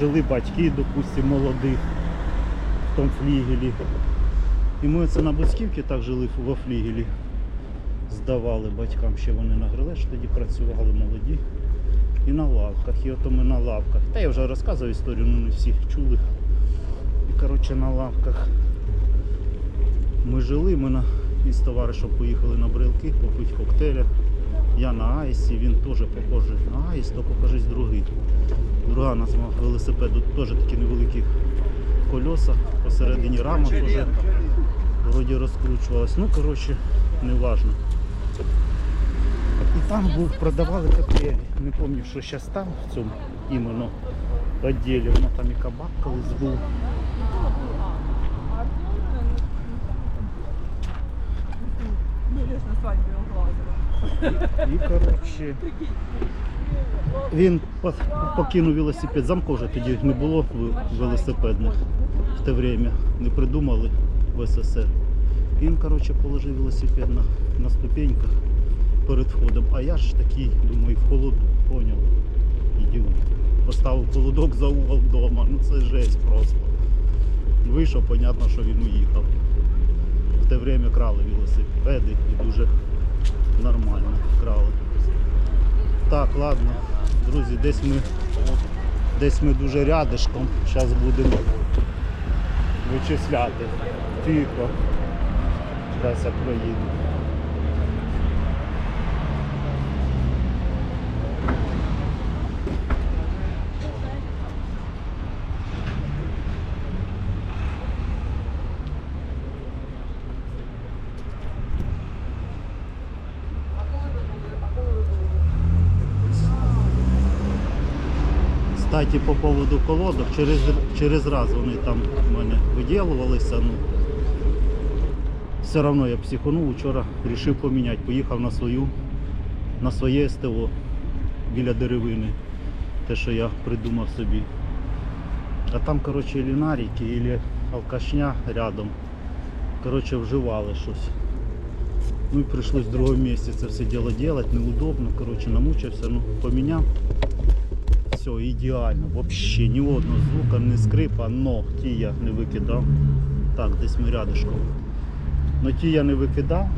Жили батьки, допустимо, молодих в тому флігелі. І ми це на Буцьківці так жили во флігелі. Здавали батькам, ще вони на грилеш тоді працювали молоді. І на лавках. І ото ми на лавках. Та я вже розказував історію, ну не всі чули. І коротше на лавках ми жили, ми на... із товаришем поїхали на брилки попити коктейля. Я на Айсі, він теж похожий на Айс, тільки кажись другий. Друга нас мав велосипед, тут теж такі невеликі кольоса, посередині рама теж вроді розкручувалась. Ну, коротше, не важно. І там був, продавали коктейлі. Не пам'ятаю, що зараз там, в цьому іменно відділі. Воно там і кабак колись був. У Глазова. І коротше. Він покинув велосипед. Замку вже тоді не було велосипедних в те время. Не придумали в СССР. Він, коротше, положив велосипед на, на ступеньках перед входом. А я ж такий, думаю, в холоду, поняв. Ідіот. Поставив холодок за угол вдома. Ну це жесть просто. Вийшов, понятно, що він уїхав. Те время крали велосипеди і дуже нормально крали. Так, ладно, друзі, десь ми десь ми дуже рядишком. Зараз будемо вичисляти. Тихо. Зараз я проїду. Кстати, по поводу колодок, через, через раз вони там в мене виділувалися. Ну, все одно я психанув, вчора вирішив поміняти. Поїхав на свою, на своє СТО біля деревини. Те, що я придумав собі. А там, коротше, і лінарики, і алкашня рядом. Коротше, вживали щось. Ну і прийшлось в другому місці це все діло робити, неудобно. Коротше, намучився, ну поміняв. Все ідеально, вообще ні одного звука, ні скрипа, но ті я не викидав. Так, десь ми рядышком. Но ті я не викидав.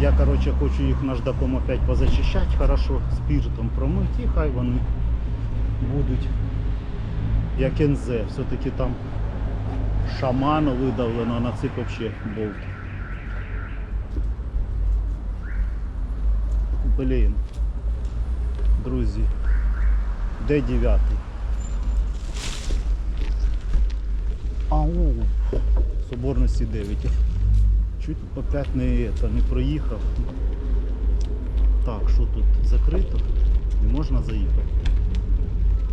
Я короче, хочу їх наждаком опять позачищати хорошо, спіртом промити і хай вони будуть як НЗ. Все-таки там шаману видавлено, на цих взагалі болт. Блін. Друзі. Де дев'ятий? Ау, Соборності 9. Чуть опять не, это, не проїхав. Так, що тут закрито? Не можна заїхати.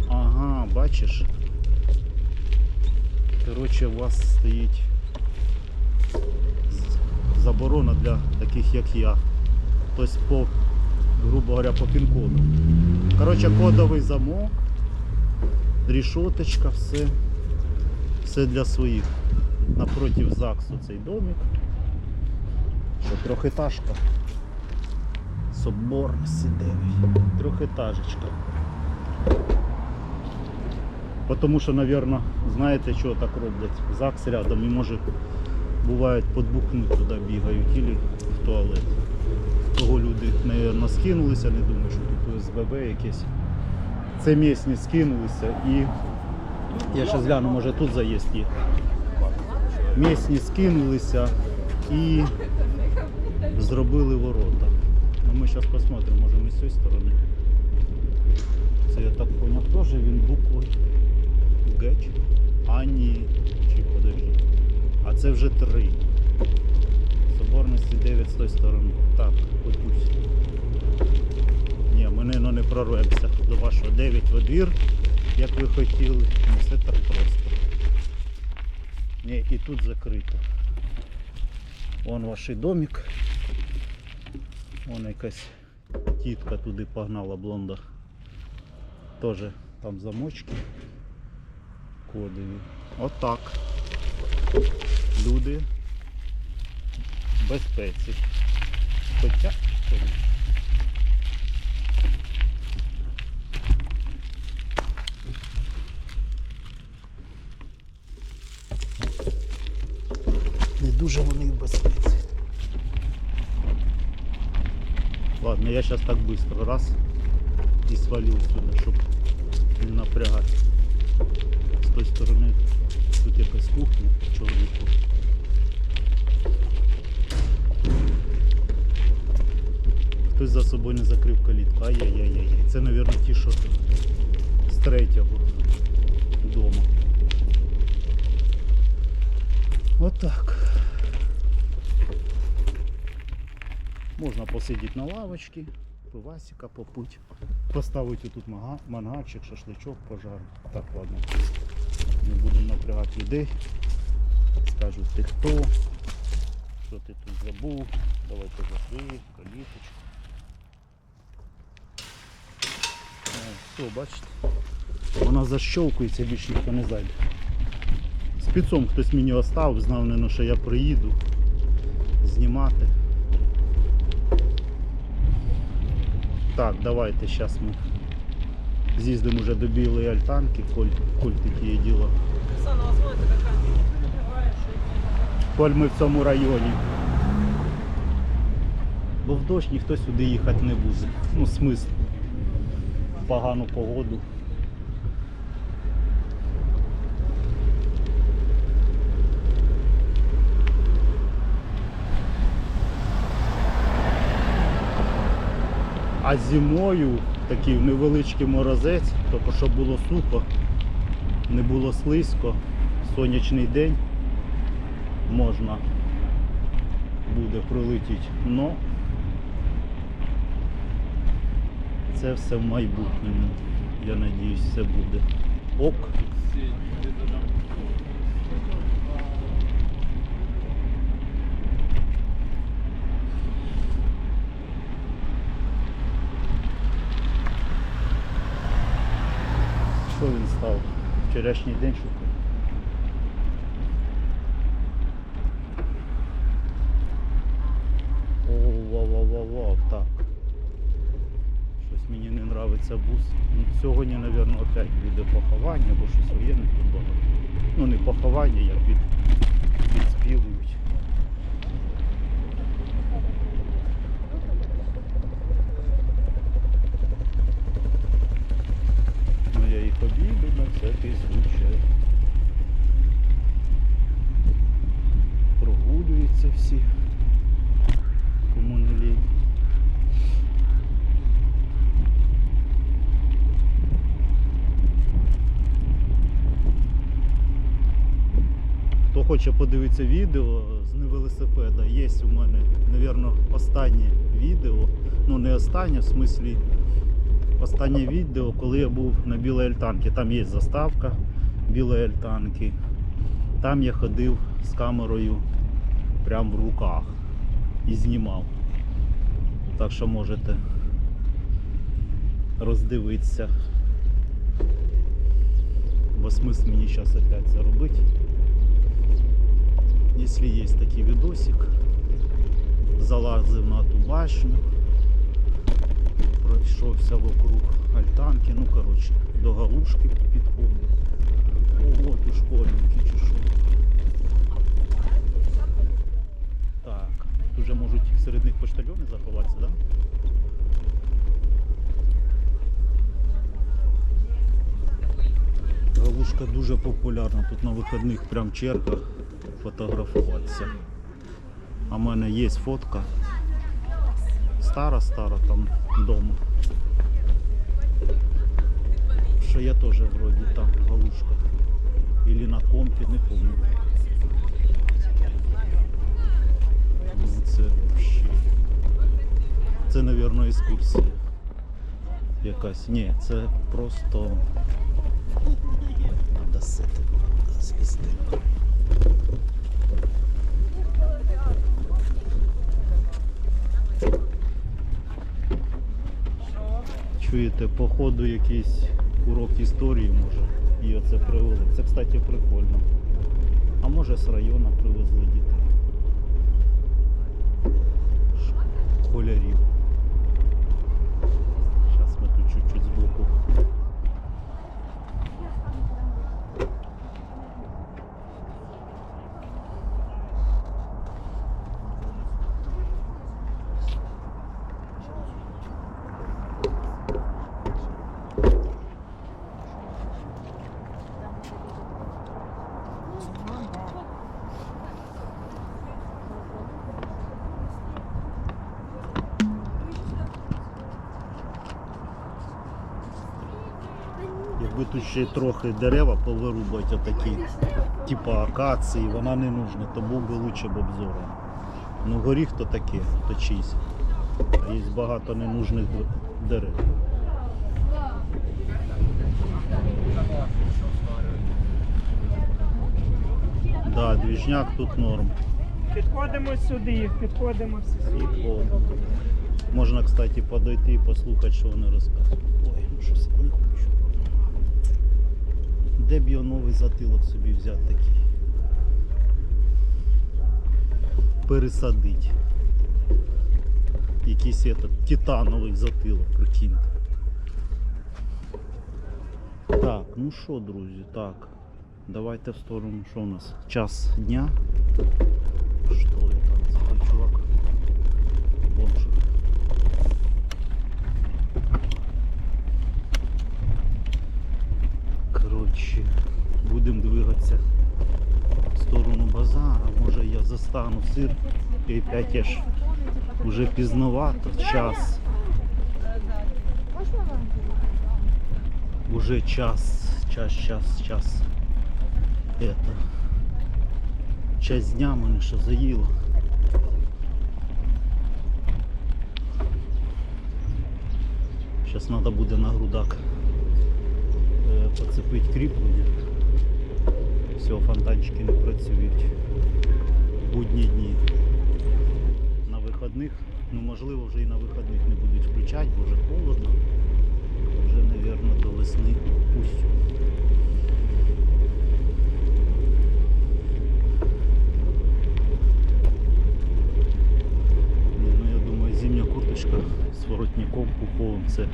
Ага, бачиш. Коротше, у вас стоїть заборона для таких як я. Тобто по, грубо говоря, по пін-коду. Коротше, кодовий замок, рішоточка, все. Все для своїх. Напротив ЗАГСу цей домик. Що трьохетажка. Собор Сі-9. Трьохетажечка. Тому що, мабуть, знаєте, чого так роблять? ЗАГС рядом і може бувають подбухнуть туди бігають або в туалет. Того люди, мабуть, скинулися, не думаю, що тут ОСББ якесь. Це місні скинулися і я ще гляну, може тут заїзд є. Місні скинулися і зробили ворота. Ну, ми зараз посмотримо, може ми з цієї сторони. Це я так поняв, теж він буквою Геч. А ні. Чи подожди. А це вже три. Соборності 9 з тої сторони. Так, попусть. Ні, ми не, не прорвемося до вашого 9 в двір, як ви хотіли. Не все так просто. Ні, і тут закрито. Вон ваш домик. Вон якась тітка туди погнала блонда. Тоже там замочки кодові. Отак. Люди безпеці. Хоча чому. Не дуже вони в безпеці. Ладно, я зараз так швидко раз і свалил сюди щоб не напрягати з тої сторони тут якась кухня, чорний кухня. Хтось за собою не закрив калітку. Ай-яй-яй-яй. Це, мабуть, ті, що з третього дому. Отак. Можна посидіти на лавочці, пивасика попуть. Поставити тут мангальчик, шашличок пожарити. Так, ладно. Не будемо напрягати людей. Скажуть, ти хто, що ти тут забув, давайте зайшли, каліточку. О, бачите? Вона защовкується, більше ніхто не зайде. Спецом хтось мені оставив, знав, не, що я приїду знімати. Так, давайте зараз ми з'їздимо вже до білої альтанки, коль, коль такі є діло. Оксана, а смотрите, какая Коль ми в цьому районі. Бо в дощ ніхто сюди їхати не буде. Ну, смисл. Погану погоду. А зимою такий невеличкий морозець, тобто щоб було сухо, не було слизько, сонячний день можна буде прилетіти. Но це все в майбутньому. Я надіюсь, все буде. Ок. Що він став? Вчорашній день шукав. Не бус. Ну, Сьогодні, мабуть, опять буде поховання, бо щось воєнних тут багато. Ну не поховання, як від, відспівують. Ну я їх обійду на всякий случай. Прогулюються всі. Кому не лінь. Хто хоче подивитися відео з невелосипеда, є у мене, мабуть, останнє відео. Ну не останнє, в смислі останнє відео, коли я був на Білій Альтанці. Там є заставка Білої Альтанки. Там я ходив з камерою прямо в руках і знімав. Так що можете роздивитися. Бо смисл мені зараз опять це робити. Якщо є такий відосик, залазив на ту башню, пройшовся вокруг альтанки, ну коротше, до галушки підходив. Ого, тут школьники чи що. Так, тут вже можуть серед них поштальони заховатися? Да? Галушка дуже популярна, тут на вихідних прям черга фотографуватися. А в мене є фотка. Стара-стара там вдома. Що я теж вроді там галушка. Или на компі, не пам'ятаю. Ну це вообще. Це, мабуть, екскурсія. Якась. Ні, це просто. Надо сити звісти. Чуєте, походу якийсь урок історії може. І оце привели. Це, кстати, прикольно. А може з району привезли дітей. Школярів. Зараз ми тут чуть-чуть збоку. Би тут ще трохи дерева повирубати отакі, типа акації, вона не нужна, то був би лучше б обзор. Ну горіх то таке, то чийсь. А є багато ненужних дерев. Да, двіжняк тут норм. Підходимо сюди, підходимо всі сюди. Можна, кстати, подойти і послухати, що вони розказують. Ой, ну щось не. Де б його новий затилок собі взяти такий? Пересадить. Якийсь этот, титановий затилок, прикиньте. Так, ну що, друзі, так. Давайте в сторону, що у нас? Час дня. Що я там? Це той чувак. Бомж. Коротше, будемо двигатися в сторону базара. Застану сир. І опять я ж вже пізновато, час. Уже час, час, час, час. Это. Час дня мене що заїло. Зараз треба буде на грудак е, поцепити кріплення. Все, фонтанчики не працюють. Будні дні. На вихідних, ну можливо вже і на вихідних не будуть включати, бо вже холодно. Вже, мабуть, до весни усю. Ні, ну я думаю, зимня курточка з воротником пуховим це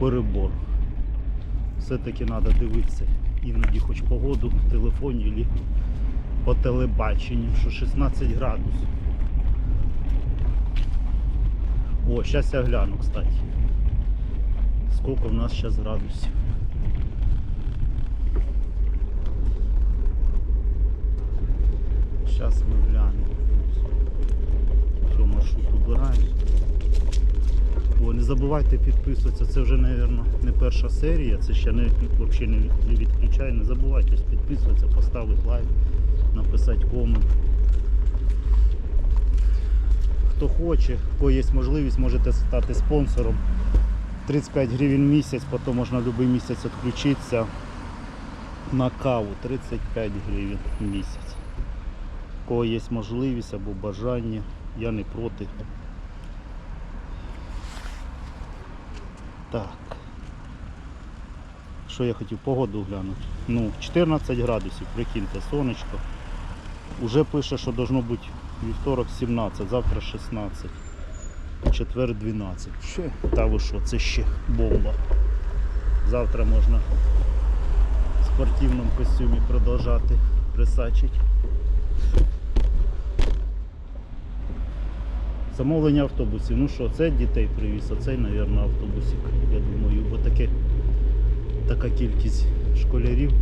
перебор. Все-таки треба дивитися іноді хоч погоду в телефоні по телебаченню, що 16 градусів. О, зараз я гляну, кстати. Скільки в нас зараз градусів? Зараз ми глянемо. Все, маршрут убираємо. О, не забувайте підписуватися. Це вже, мабуть, не перша серія. Це ще не, взагалі не відключає. Не забувайте підписуватися, поставити лайк, написати комент. Хто хоче, кого є можливість, можете стати спонсором. 35 гривень в місяць, потім можна будь-який місяць відключитися на каву 35 гривень місяць. У кого є можливість або бажання, я не проти. Так. Що я хотів погоду глянути? Ну, 14 градусів, прикиньте, сонечко. Уже пише, що должно бути вівторок 17, завтра 16, четвер 12. Ще? Та ви що, це ще бомба. Завтра можна в спортивному костюмі продовжати присачити. Замовлення автобусів. Ну що, це дітей привіз, а цей, мабуть, автобусик. Я думаю, бо таке, така кількість школярів.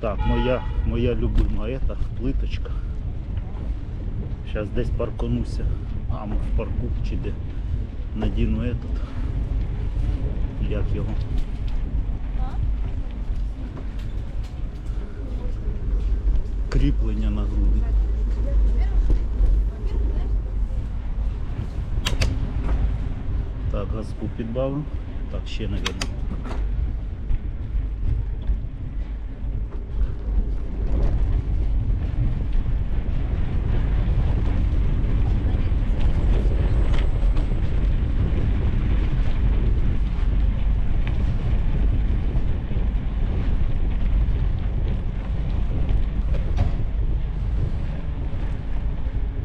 Так, моя, моя любима ета, плиточка. Зараз десь паркануся. А, ми в парку чи де. Надіну этот. Як його. кріплення на груди. Так, газку підбавив. Так, ще, мабуть.